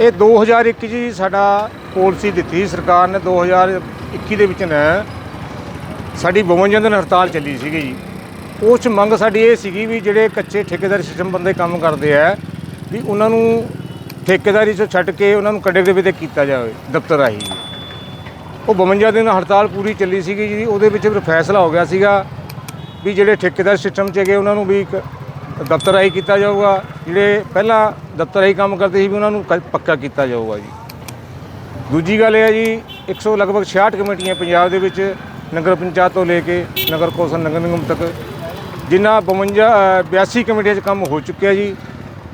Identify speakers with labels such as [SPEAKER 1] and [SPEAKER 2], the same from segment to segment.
[SPEAKER 1] ਇਹ 2021 ਜੀ ਸਾਡਾ ਪਾਲਿਸੀ ਦਿੱਤੀ ਸਰਕਾਰ ਨੇ 2021 ਦੇ ਵਿੱਚ ਨੇ ਸਾਡੀ 52 ਦਿਨ ਹੜਤਾਲ ਚੱਲੀ ਸੀਗੀ ਜੀ। ਉਸ 'ਚ ਮੰਗ ਸਾਡੀ ਇਹ ਸੀਗੀ ਵੀ ਜਿਹੜੇ ਕੱਚੇ ਠੇਕੇਦਾਰ ਸਿਸਟਮ ਬੰਦੇ ਕੰਮ ਕਰਦੇ ਆ, ਵੀ ਉਹਨਾਂ ਨੂੰ ਠੇਕੇਦਾਰੀ 'ਚੋਂ ਛੱਡ ਕੇ ਉਹਨਾਂ ਨੂੰ ਕੱਡੇ ਦੇ ਵਿੱਚ ਕੀਤਾ ਜਾਵੇ, ਦਫ਼ਤਰ ਰਾਹੀਂ ਉਹ 52 ਦਿਨ ਹੜਤਾਲ ਪੂਰੀ ਚੱਲੀ ਸੀਗੀ ਜੀ, ਉਹਦੇ ਵਿੱਚ ਫਿਰ ਫੈਸਲਾ ਹੋ ਗਿਆ ਸੀਗਾ ਵੀ ਜਿਹੜੇ ਠੇਕੇਦਾਰ ਸਿਸਟਮ 'ਚ ਹੈਗੇ ਉਹਨਾਂ ਨੂੰ ਵੀ ਇੱਕ ਦਫ਼ਤਰ ਰਾਹੀਂ ਕੀਤਾ ਜਾਊਗਾ ਜਿਹੜੇ ਪਹਿਲਾਂ ਦਫ਼ਤਰ ਰਾਹੀਂ ਕੰਮ ਕਰਦੇ ਸੀ ਵੀ ਉਹਨਾਂ ਨੂੰ ਕ- ਪੱਕਾ ਕੀਤਾ ਜਾਊਗਾ ਜੀ। ਦੂਜੀ ਗੱਲ ਇਹ ਹੈ ਜੀ 100 ਲਗਭਗ 66 ਕਮੇਟੀਆਂ ਪੰਜਾਬ ਦੇ ਵਿੱਚ ਨਗਰ ਪੰਚਾਇਤ ਤੋਂ ਲੈ ਕੇ ਨਗਰ ਕੌਂਸਲ ਨਗਰ ਨਿਗਮ ਤੱਕ ਜਿਨ੍ਹਾਂ 52 ਅ, 82 ਕਮੇਟੀਆਂ 'ਚ ਕੰਮ ਹੋ ਚੁੱਕਿਆ ਜੀ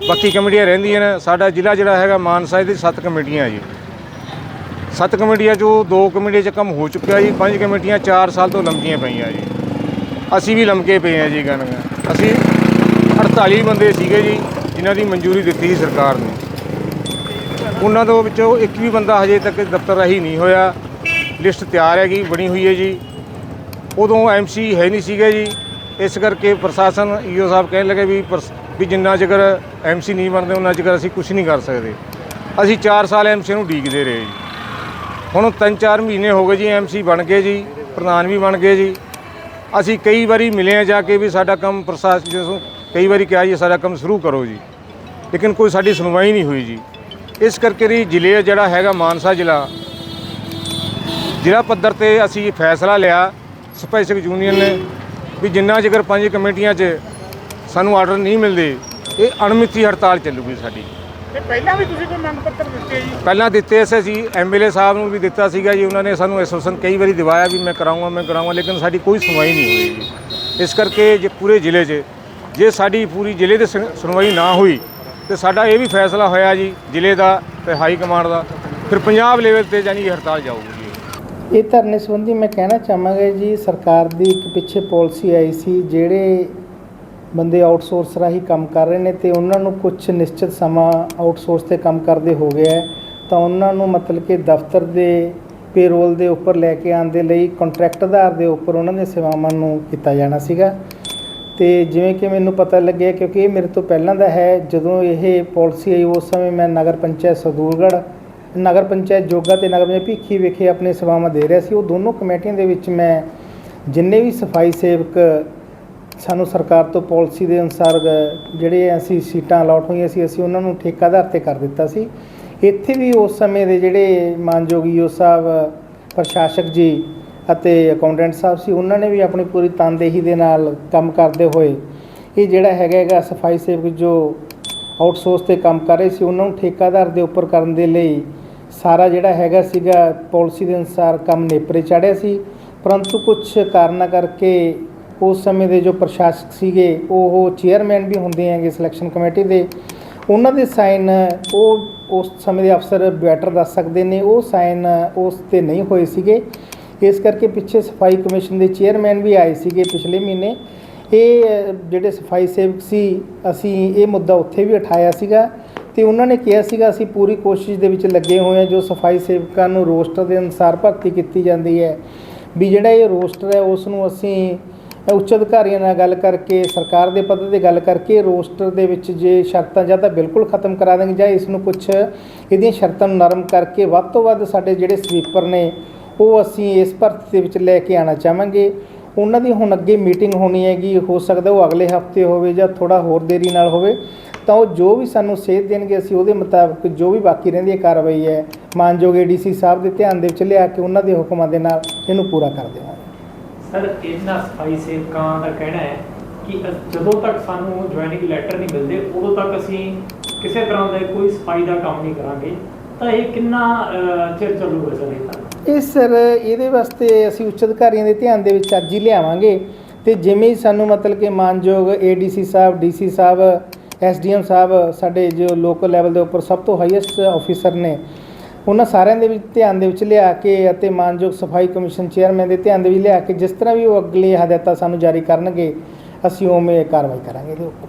[SPEAKER 1] ਬਾਕੀ ਕਮੇਟੀਆਂ ਰਹਿੰਦੀਆਂ ਨੇ ਸਾਡਾ ਜ਼ਿਲ੍ਹਾ ਜਿਹੜਾ ਹੈਗਾ ਮਾਨਸਾ ਦੇ 7 ਕਮੇਟੀਆਂ ਜੀ। ਸੱਤ ਕਮੇਟੀਆਂ 'ਚੋਂ ਦੋ ਕਮੇਟੀਆਂ 'ਚ ਕੰਮ ਹੋ ਚੁੱਕਿਆ ਜੀ ਪੰਜ ਕਮੇਟੀਆਂ 4 ਸਾਲ ਤੋਂ ਲੰਮਕੀਆਂ ਪਈਆਂ ਜੀ। ਅਸੀਂ ਵੀ ਲੰਮਕੇ ਪਏ ਆ ਜੀ ਗਾਣੀਆਂ ਅਸੀਂ 48 ਬੰਦੇ ਸੀਗੇ ਜੀ, ਜਿਨ੍ਹਾਂ ਦੀ ਮਨਜ਼ੂਰੀ ਦਿੱਤੀ ਸੀ ਸਰਕਾਰ ਨੇ। ਉਹਨਾਂ ਤੋਂ ਵਿੱਚੋਂ ਇੱਕ ਵੀ ਬੰਦਾ ਹਜੇ ਤੱਕ ਦਫ਼ਤਰ ਰਾਹੀਂ ਨਹੀਂ ਹੋਇਆ। ਲਿਸਟ ਤਿਆਰ ਹੈਗੀ, ਬਣੀ ਹੋਈ ਹੈ ਜੀ। ਉਦੋਂ ਐਮਸੀ ਹੈ ਨਹੀਂ ਸੀਗੇ ਜੀ। ਇਸ ਕਰਕੇ ਪ੍ਰਸ਼ਾਸਨ ਈਓ ਸਾਹਿਬ ਕਹਿਣ ਲੱਗੇ ਵੀ ਪ੍ਰਸ- ਵੀ ਜਿੰਨਾ ਚਿਰ ਐਮਸੀ ਨਹੀਂ ਬਣਦੇ ਉਹਨਾਂ ਚਿਰ ਅਸੀਂ ਕੁਝ ਨਹੀਂ ਕਰ ਸਕਦੇ। ਅਸੀਂ 4 ਸਾਲ ਐਮਸੀ ਨੂੰ ਡੀਕਦੇ ਰਹੇ ਜੀ। ਹੁਣ 3-4 ਮਹੀਨੇ ਹੋ ਗਏ ਜੀ ਐਮਸੀ ਬਣ ਗਏ ਜੀ, ਪ੍ਰਧਾਨ ਵੀ ਬਣ ਗਏ ਜੀ। ਅਸੀਂ ਕਈ ਵਾਰੀ ਮਿਲੇ ਆ ਜਾ ਕੇ ਵੀ ਸਾਡਾ ਕੰਮ ਪ੍ਰਸ਼ਾਸਨ ਜਦੋਂ ਕਈ ਵਾਰੀ ਕਿਹਾ ਜੀ ਸਾਡਾ ਕੰਮ ਸ਼ੁਰੂ ਕਰੋ ਜੀ। ਲੇਕਿਨ ਕੋਈ ਸਾਡੀ ਸੁਣਵਾਈ ਨਹੀਂ ਹੋਈ ਜੀ। ਇਸ ਕਰਕੇ ਜੀ ਜ਼ਿਲ੍ਹੇ ਜਿਹੜਾ ਹੈਗਾ ਮਾਨਸਾ ਜ਼ਿਲ੍ਹਾ ਜ਼ਿਲ੍ਹਾ ਪੱਧਰ ਤੇ ਅਸੀਂ ਫੈਸਲਾ ਲਿਆ ਸਪੈਸਿਫਿਕ ਯੂਨੀਅਨ ਨੇ ਵੀ ਜਿੰਨਾ ਚਿਰ ਪੰਜ ਕਮੇਟੀਆਂ 'ਚ ਸਾਨੂੰ ਆਰਡਰ ਨਹੀਂ ਮਿਲਦੇ ਇਹ ਅਣਮਿੱਤੀ ਹੜਤਾਲ ਚੱਲੂਗੀ ਸਾਡੀ।
[SPEAKER 2] ਤੇ ਪਹਿਲਾਂ ਵੀ ਤੁਸੀਂ ਕੋਈ ਮੰਗ ਪੱਤਰ ਦਿੱਤੇ ਜੀ?
[SPEAKER 1] ਪਹਿਲਾਂ ਦਿੱਤੇ ਸੀ ਅਸੀਂ ਐਮਐਲਏ ਸਾਹਿਬ ਨੂੰ ਵੀ ਦਿੱਤਾ ਸੀਗਾ ਜੀ ਉਹਨਾਂ ਨੇ ਸਾਨੂੰ ਐਸੋਸੀਏਸ਼ਨ ਕਈ ਵਾਰੀ ਦਿਵਾਇਆ ਵੀ ਮੈਂ ਕਰਾਉਂਗਾ ਮੈਂ ਕਰਾਉਂਗਾ ਲੇਕਿਨ ਸਾਡੀ ਕੋਈ ਸੁਣਵਾਈ ਨਹੀਂ ਹੋਈ ਜੀ। ਇਸ ਕਰਕੇ ਜੇ ਪੂਰੇ ਜ਼ਿਲ੍ਹੇ 'ਚ ਜੇ ਸਾਡੀ ਪੂਰੀ ਜ਼ਿਲ੍ਹੇ ਦੇ ਸੁਣ- ਸੁਣਵਾਈ ਨਾ ਹੋਈ, ਤੇ ਸਾਡਾ ਇਹ ਵੀ ਫੈਸਲਾ ਹੋਇਆ ਜੀ, ਜ਼ਿਲ੍ਹੇ ਦਾ ਤੇ ਹਾਈ ਕਮਾਂਡ ਦਾ, ਫਿਰ ਪੰਜਾਬ ਲੈਵਲ ਤੇ ਜਾਨੀ ਹੜਤਾਲ ਜਾਊਗੀ
[SPEAKER 3] ਇਹ ਧਰਨੇ ਸੰਬੰਧੀ ਮੈਂ ਕਹਿਣਾ ਚਾਹਾਂਗਾ ਜੀ, ਸਰਕਾਰ ਦੀ ਇੱਕ ਪਿੱਛੇ ਪਾਲਿਸੀ ਆਈ ਸੀ, ਜਿਹੜੇ ਬੰਦੇ ਆਊਟਸੋਰਸ ਰਾਹੀਂ ਕੰਮ ਕਰ ਰਹੇ ਨੇ ਤੇ ਉਹਨਾਂ ਨੂੰ ਕੁਝ ਨਿਸ਼ਚਿਤ ਸਮਾਂ ਆਊਟਸੋਰਸ ਤੇ ਕੰਮ ਕਰਦੇ ਹੋ ਗਿਆ ਹੈ, ਤਾਂ ਉਹਨਾਂ ਨੂੰ ਮਤਲਬ ਕਿ ਦਫ਼ਤਰ ਦੇ ਪੇਰੋਲ ਦੇ ਉੱਪਰ ਲੈ ਕੇ ਆਉਣ ਦੇ ਲਈ ਕੰਟਰੈਕਟ ਆਧਾਰ ਦੇ ਉੱਪਰ ਉਹਨਾਂ ਦੀਆਂ ਸੇਵਾਵਾਂ ਨੂੰ ਕੀਤਾ ਜਾਣਾ ਸੀਗਾ। ਅਤੇ ਜਿਵੇਂ ਕਿ ਮੈਨੂੰ ਪਤਾ ਲੱਗਿਆ ਕਿਉਂਕਿ ਇਹ ਮੇਰੇ ਤੋਂ ਪਹਿਲਾਂ ਦਾ ਹੈ, ਜਦੋਂ ਇਹ ਪੋਲਿਸੀ ਆਈ ਉਸ ਸਮੇਂ ਮੈਂ ਨਗਰ ਪੰਚਾਇਤ ਸਦੂਰਗੜ੍ਹ ਨਗਰ ਪੰਚਾਇਤ ਜੋਗਾ ਅਤੇ ਨਗਰ ਪੰਚਾਇਤ ਭੀਖੀ ਵਿਖੇ ਆਪਣੇ ਸੇਵਾਵਾਂ ਦੇ ਰਿਹਾ ਸੀ। ਉਹ ਦੋਨੋਂ ਕਮੇਟੀਆਂ ਦੇ ਵਿੱਚ ਮੈਂ ਜਿੰਨੇ ਵੀ ਸਫ਼ਾਈ ਸੇਵਕ ਸਾਨੂੰ ਸਰਕਾਰ ਤੋਂ ਪਾਲਿਸੀ ਦੇ ਅਨੁਸਾਰ ਜਿਹੜੇ ਅਸੀਂ ਸੀਟਾਂ ਅਲਾਟ ਹੋਈਆਂ ਸੀ, ਅਸੀਂ ਉਹਨਾਂ ਨੂੰ ਠੇਕਾ ਆਧਾਰ ਤੇ ਕਰ ਦਿੱਤਾ ਸੀ। ਇੱਥੇ ਵੀ ਉਸ ਸਮੇਂ ਦੇ ਜਿਹੜੇ ਮਾਨਯੋਗ ਈਓ ਸਾਹਿਬ, ਪ੍ਰਸ਼ਾਸਕ ਜੀ ਅਤੇ ਅਕਾਊਂਟੈਂਟ ਸਾਹਿਬ ਸੀ, ਉਹਨਾਂ ਨੇ ਵੀ ਆਪਣੀ ਪੂਰੀ ਤਨਦੇਹੀ ਦੇ ਨਾਲ ਕੰਮ ਕਰਦੇ ਹੋਏ ਇਹ ਜਿਹੜਾ ਹੈਗਾ ਹੈਗਾ ਸਫ਼ਾਈ ਸੇਵਕ ਜੋ ਆਊਟਸੋਰਸ ਤੇ ਕੰਮ ਕਰ ਰਹੇ ਸੀ, ਉਹਨਾਂ ਨੂੰ ਠੇਕਾਦਾਰ ਦੇ ਉੱਪਰ ਕਰਨ ਦੇ ਲਈ ਸਾਰਾ ਜਿਹੜਾ ਹੈਗਾ ਸੀਗਾ ਪਾਲਿਸੀ ਦੇ ਅਨੁਸਾਰ ਕੰਮ ਨੇਪਰੇ ਚਾੜਿਆ ਸੀ। ਪਰੰਤੂ ਕੁਝ ਕਾਰਨਾਂ ਕਰਕੇ ਉਸ ਸਮੇਂ ਦੇ ਜੋ ਪ੍ਰਸ਼ਾਸਕ ਸੀਗੇ, ਉਹ ਚੇਅਰਮੈਨ ਵੀ ਹੁੰਦੇ ਹੈਗੇ ਸਿਲੈਕਸ਼ਨ ਕਮੇਟੀ ਦੇ, ਉਹਨਾਂ ਦੇ ਸਾਈਨ ਉਹ ਉਸ ਸਮੇਂ ਦੇ ਅਫਸਰ ਬੈਟਰ ਦੱਸ ਸਕਦੇ ਨੇ, ਉਹ ਸਾਈਨ ਉਸ ਤੇ ਨਹੀਂ ਹੋਏ ਸੀਗੇ। ਇਸ ਕਰਕੇ ਪਿੱਛੇ ਸਫ਼ਾਈ ਕਮਿਸ਼ਨ ਦੇ ਚੇਅਰਮੈਨ ਵੀ ਆਏ ਸੀਗੇ ਪਿਛਲੇ ਮਹੀਨੇ। ਇਹ ਜਿਹੜੇ ਸਫ਼ਾਈ ਸੇਵਕ ਸੀ, ਅਸੀਂ ਇਹ ਮੁੱਦਾ ਉੱਥੇ ਵੀ ਉਠਾਇਆ ਸੀਗਾ ਤੇ ਉਹਨਾਂ ਨੇ ਕਿਹਾ ਸੀਗਾ, ਅਸੀਂ ਪੂਰੀ ਕੋਸ਼ਿਸ਼ ਦੇ ਵਿੱਚ ਲੱਗੇ ਹੋਏ ਹਾਂ ਜੋ ਸਫ਼ਾਈ ਸੇਵਕਾਂ ਨੂੰ ਰੋਸਟਰ ਦੇ ਅਨੁਸਾਰ ਭਰਤੀ ਕੀਤੀ ਜਾਂਦੀ ਹੈ। ਵੀ ਜਿਹੜਾ ਇਹ ਰੋਸਟਰ ਹੈ, ਉਸ ਨੂੰ ਅਸੀਂ ਉੱਚ ਅਧਿਕਾਰੀਆਂ ਨਾਲ ਗੱਲ ਕਰਕੇ, ਸਰਕਾਰ ਦੇ ਪੱਧਰ ਤੇ ਗੱਲ ਕਰਕੇ ਰੋਸਟਰ ਦੇ ਵਿੱਚ ਜੇ ਸ਼ਰਤਾਂ ਜਾਂ ਤਾਂ ਬਿਲਕੁਲ ਖਤਮ ਕਰਾ ਦੇਣਗੇ ਜਾਂ ਇਸ ਨੂੰ ਕੁਝ ਇਹਦੀਆਂ ਸ਼ਰਤਾਂ ਨੂੰ ਨਰਮ ਕਰਕੇ ਵੱਧ ਤੋਂ ਵੱਧ ਸਾਡੇ ਜਿਹੜੇ ਸਵੀਪਰ ਨੇ ਉਹ ਅਸੀਂ ਇਸ ਭਰਤੀ ਦੇ ਵਿੱਚ ਲੈ ਕੇ ਆਉਣਾ ਚਾਹਾਂਗੇ। ਉਹਨਾਂ ਦੀ ਹੁਣ ਅੱਗੇ ਮੀਟਿੰਗ ਹੋਣੀ ਹੈਗੀ, ਹੋ ਸਕਦਾ ਉਹ ਅਗਲੇ ਹਫ਼ਤੇ ਹੋਵੇ ਜਾਂ ਥੋੜਾ ਹੋਰ ਦੇਰੀ ਨਾਲ ਹੋਵੇ, ਤਾਂ ਉਹ ਜੋ ਵੀ ਸਾਨੂੰ ਸੇਧ ਦੇਣਗੇ, ਅਸੀਂ ਉਹਦੇ ਮੁਤਾਬਕ ਜੋ ਵੀ ਬਾਕੀ ਰਹਿੰਦੀ ਹੈ ਕਾਰਵਾਈ ਹੈ, ਮਾਨਯੋਗ ਏਡੀਸੀ ਸਾਹਿਬ ਦੇ ਧਿਆਨ ਦੇ ਵਿੱਚ ਲਿਆ ਕੇ ਉਹਨਾਂ ਦੇ ਹੁਕਮਾਂ ਦੇ ਨਾਲ ਇਹਨੂੰ ਪੂਰਾ ਕਰ ਦੇਵਾਂਗੇ।
[SPEAKER 2] ਸਰ, ਇਹਨਾਂ ਸਫ਼ਾਈ ਸੇਵਕਾਂ ਦਾ ਕਹਿਣਾ ਹੈ ਕਿ ਜਦੋਂ ਤੱਕ ਸਾਨੂੰ ਜੁਆਇਨਿੰਗ ਲੈਟਰ ਨਹੀਂ ਮਿਲਦੇ, ਉਦੋਂ ਤੱਕ ਅਸੀਂ ਕਿਸੇ ਤਰ੍ਹਾਂ ਦਾ ਕੋਈ ਸਫ਼ਾਈ ਦਾ ਕੰਮ ਨਹੀਂ ਕਰਾਂਗੇ। ਤਾਂ ਇਹ ਕਿੰਨਾ ਚਿਰ ਚੱਲੂਗਾ ਸਰ ਇਹ ਤਾਂ?
[SPEAKER 3] ਇਹ ਸਰ, ਇਹਦੇ ਵਾਸਤੇ ਅਸੀਂ ਉੱਚ ਅਧਿਕਾਰੀਆਂ ਦੇ ਧਿਆਨ ਦੇ ਵਿੱਚ ਅੱਜ ਹੀ ਲਿਆਵਾਂਗੇ। ਤੇ ਜਿਵੇਂ ਹੀ ਸਾਨੂੰ ਮਤਲਬ ਕਿ ਮਾਨਯੋਗ ਏਡੀਸੀ ਸਾਹਿਬ ਡੀਸੀ ਸਾਹਿਬ ਐਸਡੀਐਮ ਸਾਹਿਬ, ਸਾਡੇ ਜੋ ਲੋਕਲ ਲੈਵਲ ਦੇ ਉੱਪਰ ਸਭ ਤੋਂ ਹਾਈਐਸਟ ਆਫੀਸਰ ਨੇ, ਉਹਨਾਂ ਸਾਰਿਆਂ ਦੇ ਵਿੱਚ ਧਿਆਨ ਦੇ ਵਿੱਚ ਲਿਆ ਕੇ ਅਤੇ ਮਾਨਯੋਗ ਸਫ਼ਾਈ ਕਮਿਸ਼ਨ ਚੇਅਰਮੈਨ ਦੇ ਧਿਆਨ ਦੇ ਵਿੱਚ ਲਿਆ ਕੇ ਜਿਸ ਤਰ੍ਹਾਂ ਵੀ ਉਹ ਅਗਲੀ ਹਦਾਇਤਾਂ ਸਾਨੂੰ ਜਾਰੀ ਕਰਨਗੇ, ਅਸੀਂ ਉਵੇਂ ਕਾਰਵਾਈ ਕਰਾਂਗੇ ਇਹਦੇ ਉੱਪਰ।